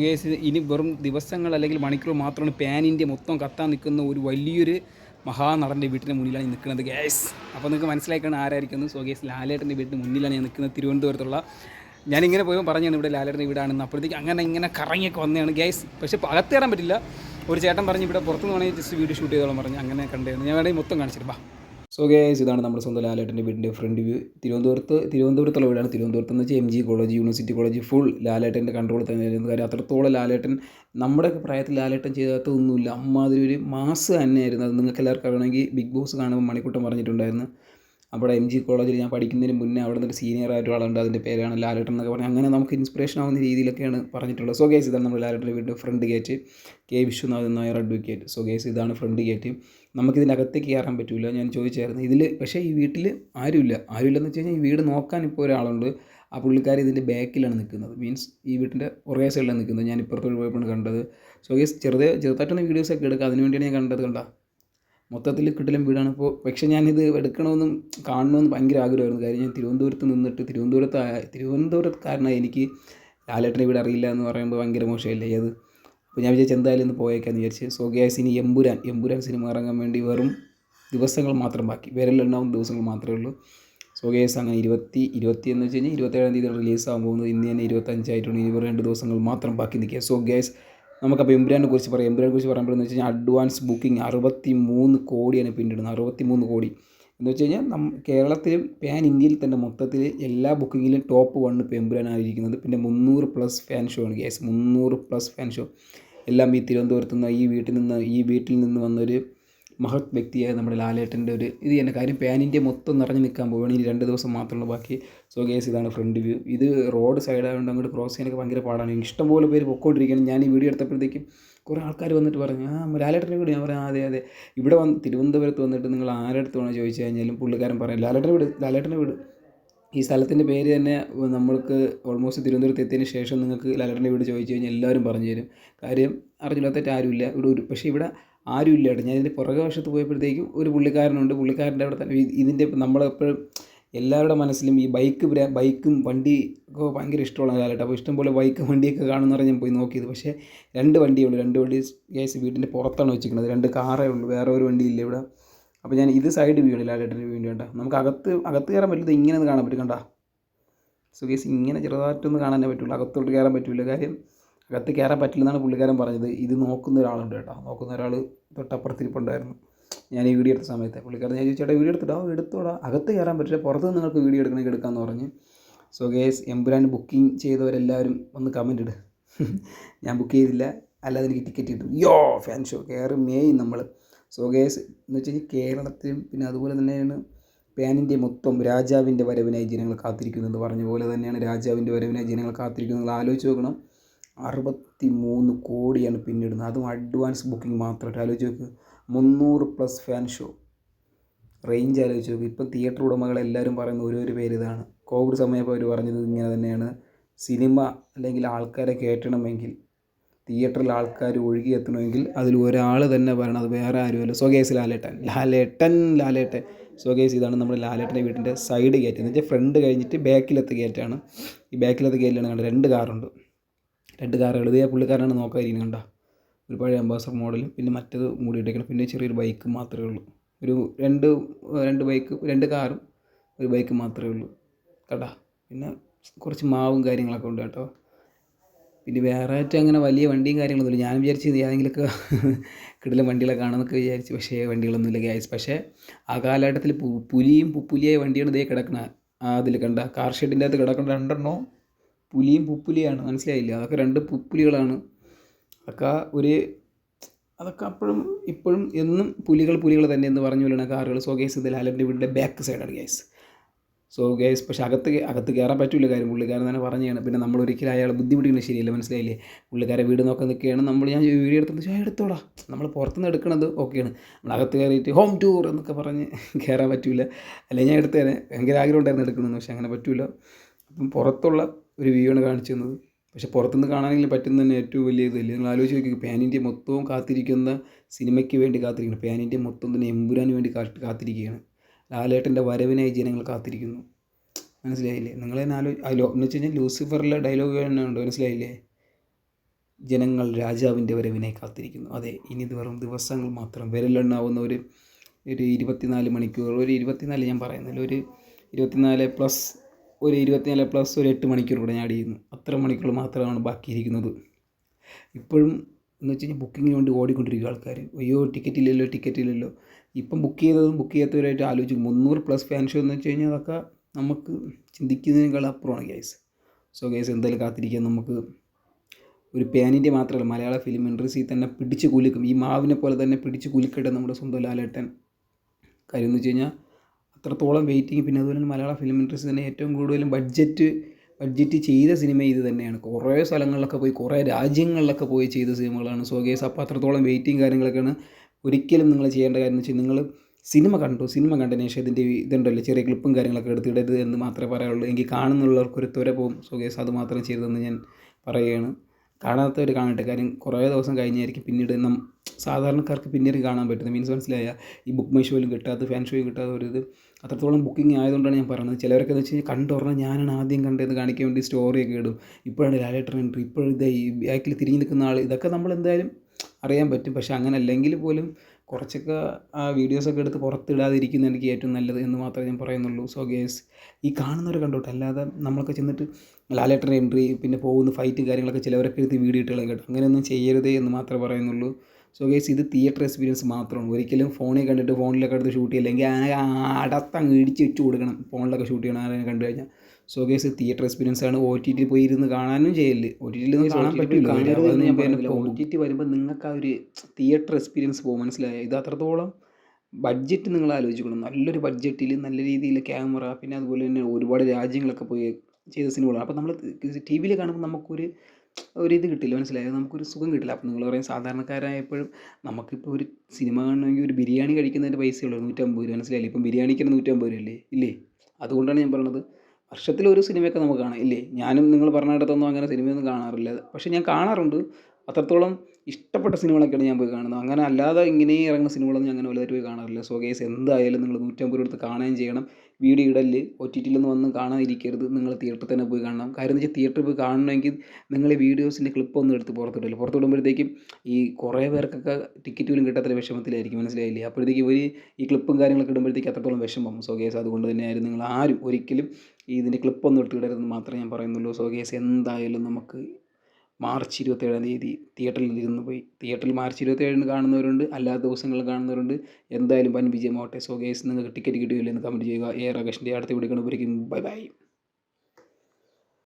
Case ഇനി വെറും ദിവസങ്ങൾ അല്ലെങ്കിൽ മണിക്കൂർ മാത്രമാണ് പാൻ ഇന്ത്യ മൊത്തം കത്താൻ നിൽക്കുന്ന ഒരു വലിയൊരു മഹാനടന്റെ വീട്ടിന്റെ മുന്നിലാണ് ഞാൻ നിൽക്കുന്നത് ഗ്യാസ് അപ്പോൾ നിങ്ങൾക്ക് മനസ്സിലാക്കാണ് ആരായിരിക്കുന്നു? സോ ഗേസ് ലാലേട്ടന്റെ വീട്ടിന് മുന്നിലാണ് ഞാൻ നിൽക്കുന്നത് തിരുവനന്തപുരത്തുള്ള. ഞാനിങ്ങനെ പോയപ്പോൾ പറഞ്ഞാണ് ഇവിടെ ലാലേട്ടന്റെ വീടാണെന്ന് അപ്പോഴത്തേക്ക് അങ്ങനെ ഇങ്ങനെ കറങ്ങിയൊക്കെ വന്നതാണ് ഗ്യാസ് പക്ഷേ അകത്ത് കയറാൻ പറ്റില്ല. ഒരു ചേട്ടൻ പറഞ്ഞ് ഇവിടെ പുറത്തുനിന്ന് വേണമെങ്കിൽ ജസ്റ്റ് വീഡിയോ ഷൂട്ട് ചെയ്തോളം പറഞ്ഞു അങ്ങനെ കണ്ടായിരുന്നു ഞാൻ വേണമെങ്കിൽ മൊത്തം കാണിച്ചിട്ട് വാ. സോ ഗേസ് ഇതാണ് നമ്മുടെ സ്വന്തം ലാലേട്ടന്റെ വീടിന്റെ ഫ്രണ്ട് വ്യൂ തിരുവനന്തപുരത്ത് തിരുവനന്തപുരത്തുള്ള വീടാണ്. തിരുവനന്തപുരത്ത് എന്ന് വെച്ചാൽ M G college university college full ലാലേട്ടന്റെ കൺട്രോൾ തന്നെയായിരുന്നു കാര്യം അത്രത്തോളം ലാലേട്ടൻ നമ്മുടെ പ്രായത്തിൽ ലാലേട്ടൻ ചെയ്താത്ത ഒന്നുമില്ല അമ്മാതിരി ഒരു മാസ് തന്നെയായിരുന്നു അത് നിങ്ങൾക്ക് എല്ലാവർക്കും അറിയണമെങ്കിൽ ബിഗ് ബോസ് കാണുമ്പോൾ മണിക്കൂട്ടം പറഞ്ഞിട്ടുണ്ടായിരുന്നു. അവിടെ എം ജി കോളേജിൽ ഞാൻ പഠിക്കുന്നതിന് മുന്നേ അവിടെ നിന്ന് സീനിയർ ആയിട്ട് ഒരാളുണ്ട് അതിന്റെ പേരാണ് ലാലേട്ടൻ എന്നൊക്കെ പറഞ്ഞാൽ അങ്ങനെ നമുക്ക് ഇൻസ്പിറേഷൻ ആവുന്ന രീതിയിലൊക്കെയാണ് പറഞ്ഞിട്ടുള്ളത്. സോ ഗേസ് ഇതാണ് നമ്മൾ ലാലേട്ടന്റെ വീടിന്റെ front gate K Viswanathan Nair advocate so guys ഇതാണ് ഫ്രണ്ട് ഗേറ്റ് നമുക്കിതിന്റെ അകത്തേക്ക് കയറാൻ പറ്റില്ല ഞാൻ ചോദിച്ചായിരുന്നു ഇതിൽ പക്ഷേ ഈ വീട്ടിൽ ആരുമില്ല. ആരുമില്ലെന്ന് വെച്ച് കഴിഞ്ഞാൽ ഈ വീട് നോക്കാൻ ഇപ്പോൾ ഒരാളുണ്ട്. ആ പുള്ളിക്കാരി ഇതിന്റെ ബാക്കിലാണ് നിൽക്കുന്നത്. മീൻസ് ഈ വീട്ടിന്റെ ഒരേ സൈഡിലാണ് നിൽക്കുന്നത്. ഞാൻ ഇപ്പുറത്തോട്ട് പോയപ്പോഴാണ് കണ്ടത്. സോ ഗേസ് ചെറുതെ ചെറുതായിട്ടൊന്ന് വീഡിയോസൊക്കെ എടുക്കുക അതിന് വേണ്ടിയാണ് ഞാൻ കണ്ടത് കണ്ട? മൊത്തത്തിൽ കിട്ടലും വീടാണ്. ഇപ്പോൾ പക്ഷേ ഞാനിത് എടുക്കണമെന്നും കാണണമെന്നും ഭയങ്കര ആഗ്രഹമായിരുന്നു. കാര്യം ഞാൻ തിരുവനന്തപുരത്ത് നിന്നിട്ട് തിരുവനന്തപുരത്ത് തിരുവനന്തപുരത്തുകാരനായി എനിക്ക് ലാലേട്ടന്റെ വീട് അറിയില്ല എന്ന് പറയുമ്പോൾ ഭയങ്കര മോശമല്ലേ അത്? അപ്പോൾ ഞാൻ വിചാരിച്ചു എന്തായാലും ഇന്ന് പോയേക്കാന്ന് വിചാരിച്ച് സോ ഗ്യാസ് ഇനി എമ്പുരാൻ എമ്പുരാൻ സിനിമ ഇറങ്ങാൻ വേണ്ടി വെറും ദിവസങ്ങൾ മാത്രം ബാക്കി. വിരലുണ്ടാവുന്ന ദിവസങ്ങൾ മാത്രമേ ഉള്ളൂ. സോ ഗ്യാസ് അങ്ങനെ ഇരുപത്തി ഇരുപത്തി എന്ന് വെച്ച് കഴിഞ്ഞാൽ ഇരുപത്തേഴാം തീയതി റിലീസ് ആകാൻ പോകുന്നത് ഇന്ന് തന്നെ ഇരുപത്തഞ്ചായിട്ടുണ്ട്. ഇനി രണ്ട് ദിവസങ്ങൾ മാത്രം ബാക്കി നിൽക്കുക. സോ ഗ്യാസ് നമുക്കപ്പോൾ എമ്പുരാനെ കുറിച്ച് പറയാം. എമ്പുരാനെ കുറിച്ച് പറയുമ്പോഴെന്ന് വെച്ച് കഴിഞ്ഞാൽ അഡ്വാൻസ് ബുക്കിംഗ് അറുപത്തി മൂന്ന് കോടിയാണ് പിന്നിടുന്നത്. അറുപത്തി മൂന്ന് കോടി. എന്ന് വെച്ച് കഴിഞ്ഞാൽ നം കേരളത്തിലും പാൻ ഇന്ത്യയിൽ തന്നെ മൊത്തത്തിൽ എല്ലാ ബുക്കിങ്ങിലും ടോപ്പ് വൺ ഇപ്പോൾ എമ്പുരാനായിരിക്കുന്നത് പിന്നെ മുന്നൂറ് പ്ലസ് ഫാൻ ഷോ ആണ് ഗ്യാസ് മുന്നൂറ് പ്ലസ് ഫാൻ ഷോ എല്ലാം ഈ തിരുവനന്തപുരത്ത് നിന്ന് ഈ വീട്ടിൽ നിന്ന് ഈ വീട്ടിൽ നിന്ന് വന്നൊരു മഹത് വ്യക്തിയായ നമ്മുടെ ലാലേട്ടന്റെ ഒരു ഇത് തന്നെ. കാര്യം പാൻ ഇന്ത്യ മൊത്തം നിറഞ്ഞു നിൽക്കാൻ പോവുകയാണ്. ഇനി രണ്ട് ദിവസം മാത്രമുള്ള ബാക്കി. സോ ഗേസ് ഇതാണ് ഫ്രണ്ട് വ്യൂ ഇത് റോഡ് സൈഡായതുകൊണ്ട് അങ്ങോട്ട് ക്രോസ് ചെയ്യാനൊക്കെ ഭയങ്കര പാടാണ്. ഇഷ്ടംപോലെ പേര് പൊക്കോണ്ടിരിക്കുകയാണ്. ഞാൻ ഈ വീഡിയോ എടുത്തപ്പോഴത്തേക്കും കുറേ ആൾക്കാർ വന്നിട്ട് പറഞ്ഞു ആ ലാലേട്ടന്റെ വീട്? ഞാൻ പറഞ്ഞു അതെ അതെ. ഇവിടെ വന്ന് തിരുവനന്തപുരത്ത് വന്നിട്ട് നിങ്ങൾ ആരുടെ അടുത്ത് വേണമെന്ന് ചോദിച്ചു കഴിഞ്ഞാലും പുള്ളിക്കാരൻ പറയാം ലാലേട്ടന്റെ വീട് ലാലേട്ടന്റെ വീട്. ഈ സ്ഥലത്തിന്റെ പേര് തന്നെ നമ്മൾക്ക് ഓൾമോസ്റ്റ് തിരുവനന്തപുരത്ത് എത്തിയതിന് ശേഷം നിങ്ങൾക്ക് ലാലേട്ടന്റെ വീട് ചോദിച്ചു കഴിഞ്ഞാൽ എല്ലാവരും പറഞ്ഞു തരും. കാര്യം അറിഞ്ഞില്ലാത്ത ആരുമില്ല. ഇവിടെ ഒരു പക്ഷേ ഇവിടെ ആരും ഇല്ല കേട്ടോ ഞാൻ ഇതിന്റെ പുറകെ വശത്ത് പോയപ്പോഴത്തേക്കും ഒരു പുള്ളിക്കാരനുണ്ട്. പുള്ളിക്കാരന്റെ അവിടെ തന്നെ. ഇതിന്റെ നമ്മളെപ്പോഴും എല്ലാവരുടെ മനസ്സിലും ഈ ബൈക്ക് ബൈക്കും വണ്ടി ഒക്കെ ഭയങ്കര ഇഷ്ടമുള്ള കാലഘട്ടം അപ്പോൾ ഇഷ്ടംപോലെ ബൈക്ക് വണ്ടിയൊക്കെ കാണുന്ന പറഞ്ഞ് ഞാൻ പോയി നോക്കിയത്. പക്ഷേ രണ്ട് വണ്ടിയേ ഉള്ളൂ. രണ്ട് വണ്ടി ഗ്യാസ് വീട്ടിന്റെ പുറത്താണ് വെച്ചിരിക്കുന്നത്. രണ്ട് കാറേ ഉള്ളൂ. വേറെ ഒരു വണ്ടി ഇല്ല ഇവിടെ. അപ്പോൾ ഞാൻ ഇത് സൈഡ് വ്യൂ ആണ് ലാലേട്ടന്റെ വ്യൂ വേണ്ട നമുക്ക് അകത്ത് അകത്ത് കയറാൻ പറ്റില്ല. ഇങ്ങനെ ഒന്ന് കാണാൻ പറ്റും കണ്ട. സോ ഗേസ് ഇങ്ങനെ ചെറുതായിട്ടൊന്നും കാണാനേ പറ്റുള്ളൂ. അകത്തോട്ട് കയറാൻ പറ്റില്ല കാര്യം അകത്ത് കയറാൻ പറ്റില്ലെന്നാണ് പുള്ളിക്കാരൻ പറഞ്ഞത്. ഇത് നോക്കുന്ന ഒരാളുണ്ട് കേട്ടോ. നോക്കുന്ന ഒരാൾ തൊട്ടപ്പുറത്തിരിപ്പുണ്ടായിരുന്നു. ഞാൻ ഈ വീഡിയോ എടുത്ത സമയത്ത്. പുള്ളിക്കാരൻ ഞാൻ ചോദിച്ചേട്ടാ വീഡിയോ എടുത്തിട്ടോ? എടുത്തോടാ. അകത്ത് കയറാൻ പറ്റില്ല. പുറത്ത് നിങ്ങൾക്ക് വീഡിയോ എടുക്കണമെങ്കിൽ എടുക്കാമെന്ന് പറഞ്ഞ്. സോ ഗേസ് എംബുരാൻ ബുക്കിംഗ് ചെയ്തവരെല്ലാവരും ഒന്ന് കമന്റ് ഇട്. ഞാൻ ബുക്ക് ചെയ്തില്ല. അല്ലാതെ എനിക്ക് ടിക്കറ്റ് കിട്ടും. യോ ഫാൻ ഷോ കയറി മേയും നമ്മൾ സോ ഗേസ് എന്ന് വെച്ച് കഴിഞ്ഞാൽ കേരളത്തിലും പിന്നെ അതുപോലെ തന്നെയാണ് ഇന്ത്യ മൊത്തം രാജാവിന്റെ വരവിനായി ജനങ്ങൾ കാത്തിരിക്കുന്നത്. പറഞ്ഞ പോലെ തന്നെയാണ് രാജാവിന്റെ വരവിനായി ജനങ്ങൾ കാത്തിരിക്കുന്നത്. ആലോചിച്ച് നോക്കണം. അറുപത്തി മൂന്ന് കോടിയാണ് പിന്നിടുന്നത്. അതും അഡ്വാൻസ് ബുക്കിംഗ് മാത്രമായിട്ട്. ആലോചിച്ച് നോക്ക്. മുന്നൂറ് പ്ലസ് ഫാൻ ഷോ റേഞ്ച് ആലോചിച്ച് നോക്ക്. ഇപ്പം തിയേറ്റർ ഉടമകളെല്ലാവരും പറയുന്ന ഒരു ഒരു പേര് ഇതാണ്. കോവിഡ് സമയപ്പോൾ അവർ പറഞ്ഞത് ഇങ്ങനെ തന്നെയാണ്. സിനിമ അല്ലെങ്കിൽ ആൾക്കാരെ കയറ്റണമെങ്കിൽ തിയേറ്ററിൽ ആൾക്കാർ ഒഴുകി എത്തണമെങ്കിൽ അതിൽ ഒരാൾ തന്നെ പറയണം അത് വേറെ ആരുമല്ല. സ്വകേസ് ലാലേട്ടൻ. ലാലേട്ടൻ ലാലേട്ടൻ. സ്വകേസ് ഇതാണ് നമ്മുടെ ലാലേട്ടന്റെ വീട്ടിന്റെ സൈഡ് ഗേറ്റ് എന്ന് വെച്ചാൽ ഫ്രണ്ട് കഴിഞ്ഞിട്ട് ബാക്കിലത്തെ ഗേറ്റാണ് ഈ ബാക്കിലത്തെ ഗേറ്റിലാണ് രണ്ട് കാറുണ്ട് രണ്ട് കാറുകൾ. ഇതേ പുള്ളിക്കാരനാണ് നോക്കാതിരിക്കുന്നത് കണ്ടോ? ഒരു പഴയ അംബാസഡർ മോഡലും പിന്നെ മറ്റേത് മൂടിയിട്ടേക്കണം പിന്നെ ചെറിയൊരു ബൈക്ക് മാത്രമേ ഉള്ളൂ. ഒരു രണ്ട് രണ്ട് ബൈക്ക് രണ്ട് കാറും ഒരു ബൈക്ക് മാത്രമേ ഉള്ളൂ. കേട്ടോ പിന്നെ കുറച്ച് മാവും കാര്യങ്ങളൊക്കെ ഉണ്ട് കേട്ടോ. പിന്നെ വേറെ ആയിട്ട് അങ്ങനെ വലിയ വണ്ടിയും കാര്യങ്ങളൊന്നുമില്ല ഞാൻ വിചാരിച്ചു ഏതെങ്കിലുമൊക്കെ കിടലും വണ്ടികളൊക്കെ ആണെന്നൊക്കെ വിചാരിച്ചു. പക്ഷേ വണ്ടികളൊന്നുമില്ല ഗ്യാസ് പക്ഷേ ആ കാലഘട്ടത്തിൽ പുലിയും പുപ്പുലിയായ വണ്ടിയാണ് ഇതേ കിടക്കണ. അതിൽ കണ്ട? കാർ ഷെഡിന്റെ അകത്ത് കിടക്കുന്ന രണ്ടെണ്ണോ പുലിയും പുപ്പുലിയാണ്. മനസ്സിലായില്ല? അതൊക്കെ രണ്ട് പുപ്പുലികളാണ്. അതൊക്കെ ഒരു അതൊക്കെ അപ്പോഴും ഇപ്പോഴും എന്നും പുലികൾ പുലികൾ തന്നെ എന്ന് പറഞ്ഞു കൊല്ലുന്ന കാറുകൾ. സോ ഗേസ് ഇത് വീടിന്റെ ബാക്ക് സൈഡാണ് ഗേസ് സോ ഗേസ് പക്ഷേ അകത്ത് അകത്ത് കയറാൻ പറ്റില്ല കാര്യം. പുള്ളിക്കാരൻ തന്നെ പറഞ്ഞതാണ്. പിന്നെ നമ്മൾ ഒരിക്കലും അയാൾ ബുദ്ധിമുട്ടിക്കുന്നത് ശരിയല്ല. മനസ്സിലായില്ലേ? പുള്ളിക്കാരെ വീട് നോക്കാൻ നിൽക്കുകയാണ്. നമ്മൾ ഞാൻ വീഡിയോ എടുത്തത് ഞാൻ എടുത്തോടാ നമ്മൾ പുറത്തുനിന്ന് എടുക്കണത് ഓക്കെയാണ് നമ്മൾ അകത്ത് കയറിയിട്ട് ഹോം ടൂർ എന്നൊക്കെ പറഞ്ഞ് കയറാൻ പറ്റില്ല അല്ലെങ്കിൽ ഞാൻ എടുത്തേനെ ഭയങ്കര ആഗ്രഹം ഉണ്ടായിരുന്നു എടുക്കണമെന്ന് പക്ഷേ അങ്ങനെ പറ്റില്ല അപ്പം പുറത്തുള്ള ഒരു വ്യൂ ആണ് കാണിച്ചു തന്നത്. പക്ഷേ പുറത്തുനിന്ന് കാണാനെങ്കിലും പറ്റുന്ന തന്നെ ഏറ്റവും വലിയ ഇതല്ലേ നിങ്ങൾ ആലോചിച്ച് നോക്കി പാൻ ഇന്ത്യ മൊത്തവും കാത്തിരിക്കുന്ന സിനിമയ്ക്ക് വേണ്ടി കാത്തിരിക്കുന്നു. പാൻ ഇന്ത്യ മൊത്തം തന്നെ എമ്പുരാന് വേണ്ടി കാത്തിരിക്കുകയാണ്. ലാലേട്ടന്റെ വരവിനായി ജനങ്ങൾ കാത്തിരിക്കുന്നു. മനസ്സിലായില്ലേ? നിങ്ങൾ തന്നെ ആലോ എന്ന് വെച്ച് കഴിഞ്ഞാൽ ലൂസിഫറിലെ ഡയലോഗ് തന്നെ ഉണ്ട്? മനസ്സിലായില്ലേ? ജനങ്ങൾ രാജാവിന്റെ വരവിനായി കാത്തിരിക്കുന്നു. അതെ ഇനി ഇത് വെറും ദിവസങ്ങൾ മാത്രം. വിരലെണ്ണാവുന്ന ഒരു ഒരു ഇരുപത്തിനാല് മണിക്കൂർ ഒരു ഇരുപത്തിനാല് ഞാൻ പറയുന്നില്ല ഒരു ഇരുപത്തിനാല് പ്ലസ് ഒരു ഇരുപത്തിനാല് പ്ലസ് ഒരു എട്ട് മണിക്കൂർ കൂടെ ഞാൻ ആഡ് ചെയ്യുന്നു. അത്ര മണിക്കൂർ മാത്രമാണ് ബാക്കിയിരിക്കുന്നത് ഇപ്പോഴും എന്ന് വെച്ച് കഴിഞ്ഞാൽ ബുക്കിങ്ങിന് വേണ്ടി ഓടിക്കൊണ്ടിരിക്കും ആൾക്കാർ അയ്യോ ടിക്കറ്റ് ഇല്ലല്ലോ ടിക്കറ്റ് ഇല്ലല്ലോ. ഇപ്പം ബുക്ക് ചെയ്തതും ബുക്ക് ചെയ്യാത്തവരായിട്ട് ആലോചിക്കും. മുന്നൂറ് പ്ലസ് ഫാൻ ഷോ എന്ന് വെച്ച് കഴിഞ്ഞാൽ അതൊക്കെ നമുക്ക് ചിന്തിക്കുന്നതിനേക്കാൾ അപ്പുറമാണ് ഗൈസ് സോ ഗൈസ് എന്തായാലും കാത്തിരിക്കാൻ നമുക്ക് ഒരു പാനിന്റെ മാത്രമല്ല മലയാള ഫിലിം ഇൻഡസ്ട്രി തന്നെ പിടിച്ച് കുലുക്കും. ഈ മാവിനെ പോലെ തന്നെ പിടിച്ച് കുലുക്കട്ടെ നമ്മുടെ സ്വന്തം ലാലേട്ടൻ. കാര്യം എന്ന് വെച്ച് കഴിഞ്ഞാൽ അത്രത്തോളം വെയിറ്റിംഗ് പിന്നെ അതുപോലെ തന്നെ മലയാള ഫിലിം ഇൻഡസ്ട്രി തന്നെ ഏറ്റവും കൂടുതലും ബഡ്ജറ്റ് ബഡ്ജറ്റ് ചെയ്ത സിനിമ ഇത് തന്നെയാണ്. കുറേ സ്ഥലങ്ങളിലൊക്കെ പോയി കുറേ രാജ്യങ്ങളിലൊക്കെ പോയി ചെയ്ത സിനിമകളാണ് സോ ഗേസ് അപ്പോൾ അത്രത്തോളം വെയിറ്റിംഗ് കാര്യങ്ങളൊക്കെയാണ്. ഒരിക്കലും നിങ്ങൾ ചെയ്യേണ്ട കാര്യം എന്ന് വെച്ചാൽ നിങ്ങൾ സിനിമ കണ്ടു. സിനിമ കണ്ടതിന് ശേഷം ഇതിന്റെ ഇതുണ്ടല്ലോ ചെറിയ ക്ലിപ്പും കാര്യങ്ങളൊക്കെ എടുത്തിടരുത് എന്ന് മാത്രമേ പറയാനുള്ളൂ എങ്കിൽ കാണുന്നുള്ളവർക്കൊരു ത്വര പോകും സോ ഗേസ് അത് മാത്രം ചെയ്തതെന്ന് ഞാൻ പറയുകയാണ്. കാണാത്തവർ കാണട്ടെ. കാര്യം കുറേ ദിവസം കഴിഞ്ഞായിരിക്കും പിന്നീട് നം സാധാരണക്കാർക്ക് പിന്നീട് കാണാൻ പറ്റുന്നത്. മീൻസ് മനസ്സിലായ? ഈ ബുക്ക് മൈ ഷോയിലും കിട്ടാത്ത ഫാൻ ഷോയിൽ കിട്ടാത്ത ഒരു ഇത്. അത്രത്തോളം ബുക്കിംഗ് ആയതുകൊണ്ടാണ് ഞാൻ പറയുന്നത് ചിലവരൊക്കെ എന്ന് വെച്ച് കഴിഞ്ഞാൽ കണ്ടുറഞ്ഞാൽ ഞാനാണ് ആദ്യം കണ്ടതെന്ന് കാണിക്കാൻ വേണ്ടി സ്റ്റോറിയൊക്കെ ഇടും. ഇപ്പോഴാണ് ലാലേട്ടർ എൻട്രി ഇപ്പോഴത്തെ ഈ ബാക്കിൽ തിരിഞ്ഞു നിൽക്കുന്ന ആൾ ഇതൊക്കെ നമ്മൾ എന്തായാലും അറിയാൻ പറ്റും. പക്ഷേ അങ്ങനെ അല്ലെങ്കിൽ പോലും കുറച്ചൊക്കെ ആ വീഡിയോസൊക്കെ എടുത്ത് പുറത്തിടാതിരിക്കുന്ന എനിക്ക് ഏറ്റവും നല്ലത് എന്ന് മാത്രമേ ഞാൻ പറയുന്നുള്ളൂ. സോ ഗേസ് ഈ കാണുന്നവർ കണ്ടോട്ടെ. അല്ലാതെ നമ്മളൊക്കെ ചെന്നിട്ട് ലാലേട്ടന്റെ എൻട്രി പിന്നെ പോകുന്ന ഫൈറ്റ് കാര്യങ്ങളൊക്കെ ചിലവരൊക്കെ എടുത്ത് വീഡിയോ ഇട്ടുകളെ കേട്ടോ. അങ്ങനെയൊന്നും ചെയ്യരുതേ എന്ന് മാത്രമേ പറയുന്നുള്ളൂ. സോ ഗേസ് ഇത് തിയേറ്റർ എക്സ്പീരിയൻസ് മാത്രമാണ്. ഒരിക്കലും ഫോണിൽ കണ്ടിട്ട് ഫോണിലൊക്കെ എടുത്ത് ഷൂട്ട് ചെയ്യില്ല. എങ്കിൽ ആ അടത്തങ്ങ് ഇടിച്ച് വെച്ച് കൊടുക്കണം. ഫോണിലൊക്കെ ഷൂട്ട് ചെയ്യണം ആരെയും കണ്ടു കഴിഞ്ഞാൽ. സോ ഗേസ് തിയേറ്റർ എക്സ്പീരിയൻസ് ആണ് ഒ ടി ടി പോയി ഇരുന്ന് കാണാനും ചെയ്യൽ. ഒ ടി ടിയിൽ നിന്ന് കാണാൻ പറ്റില്ല ഒ ടി ടി വരുമ്പോൾ നിങ്ങൾക്ക് ആ ഒരു തിയേറ്റർ എക്സ്പീരിയൻസ് പോകും. മനസ്സിലായോ? ഇത് അത്രത്തോളം ബഡ്ജറ്റ് നിങ്ങൾ ആലോചിക്കണം. നല്ലൊരു ബഡ്ജറ്റിൽ നല്ല രീതിയിൽ ക്യാമറ പിന്നെ അതുപോലെ തന്നെ ഒരുപാട് രാജ്യങ്ങളൊക്കെ പോയി ചെയ്ത സിനിമകളാണ്. അപ്പോൾ നമ്മൾ ടി വിയിൽ കാണുമ്പോൾ നമുക്കൊരു ഒരു ഇത് കിട്ടില്ല. മനസ്സിലായത് നമുക്കൊരു സുഖം കിട്ടില്ല. അപ്പോൾ നിങ്ങൾ പറയും സാധാരണക്കാരായപ്പോഴും നമുക്കിപ്പോൾ ഒരു സിനിമ കാണണമെങ്കിൽ ഒരു ബിരിയാണി കഴിക്കുന്നതിന്റെ പൈസയുള്ളൂ നൂറ്റമ്പത് രൂപ. മനസ്സിലായില്ലേ? ഇപ്പം ബിരിയാണിക്ക് നൂറ്റമ്പത് രൂപ അല്ലേ ഇല്ലേ? അതുകൊണ്ടാണ് ഞാൻ പറയണത് വർഷത്തിൽ ഒരു സിനിമയൊക്കെ നമുക്ക് കാണാം. ഇല്ലേ? ഞാനും നിങ്ങൾ പറഞ്ഞിടത്തൊന്നും അങ്ങനെ സിനിമയൊന്നും കാണാറില്ല. പക്ഷേ ഞാൻ കാണാറുണ്ട്. അത്രത്തോളം ഇഷ്ടപ്പെട്ട സിനിമകളൊക്കെയാണ് ഞാൻ പോയി കാണുന്നത്. അങ്ങനെ അല്ലാതെ ഇങ്ങനെ ഇറങ്ങുന്ന സിനിമകളൊന്നും ഞാൻ അങ്ങനെ വലുതായിട്ട് പോയി കാണാറില്ല. സോ ഗേസ് എന്തായാലും നിങ്ങൾ നൂറ്റമ്പത് രൂപ എടുത്ത് കാണുകയും ചെയ്യണം. വീഡിയോ ഇടൽ ഒ ടി ടിയിലൊന്നും വന്ന് കാണാതിരിക്കരുത്. നിങ്ങൾ തിയേറ്ററിൽ തന്നെ പോയി കാണണം. കാര്യം എന്ന് വെച്ചാൽ തിയേറ്ററിൽ പോയി കാണണമെങ്കിൽ നിങ്ങൾ വീഡിയോസിന്റെ ക്ലിപ്പൊന്നും എടുത്ത് പുറത്തിടില്ല പുറത്തിടുമ്പോഴത്തേക്കും ഈ കുറേ പേർക്കൊക്കെ ടിക്കറ്റ് പോലും കിട്ടാത്ത വിഷമത്തിലായിരിക്കും. മനസ്സിലായില്ലേ? അപ്പോഴത്തേക്കും ഒരു ഈ ക്ലിപ്പും കാര്യങ്ങളൊക്കെ ഇടുമ്പോഴത്തേക്ക് അത്രത്തോളം വിഷമം. സോ ഗേസ് അതുകൊണ്ട് തന്നെയായിരുന്നു നിങ്ങൾ ആരും ഒരിക്കലും ഇതിന്റെ ക്ലിപ്പൊന്നും എടുത്തിടരുതെന്ന് മാത്രമേ ഞാൻ പറയുന്നുള്ളൂ. സോ ഗേസ് എന്തായാലും നമുക്ക് മാർച്ച് ഇരുപത്തേഴാം തീയതി തിയേറ്ററിൽ ഇരുന്ന് പോയി. തിയേറ്ററിൽ മാർച്ച് ഇരുപത്തേഴിന് കാണുന്നവരുണ്ട് അല്ലാത്ത ദിവസങ്ങളിൽ കാണുന്നവരുണ്ട്. എന്തായാലും വൻ വിജയമാവട്ടെ. സോ ഗേസ് നിങ്ങൾക്ക് ടിക്കറ്റ് കിട്ടിയില്ലെന്ന് കമന്റ് ചെയ്യുക. എ ആകാശിന്റെ അടുത്ത വീഡിയോ കാണുമ്പോഴേക്കും ബൈ ബൈ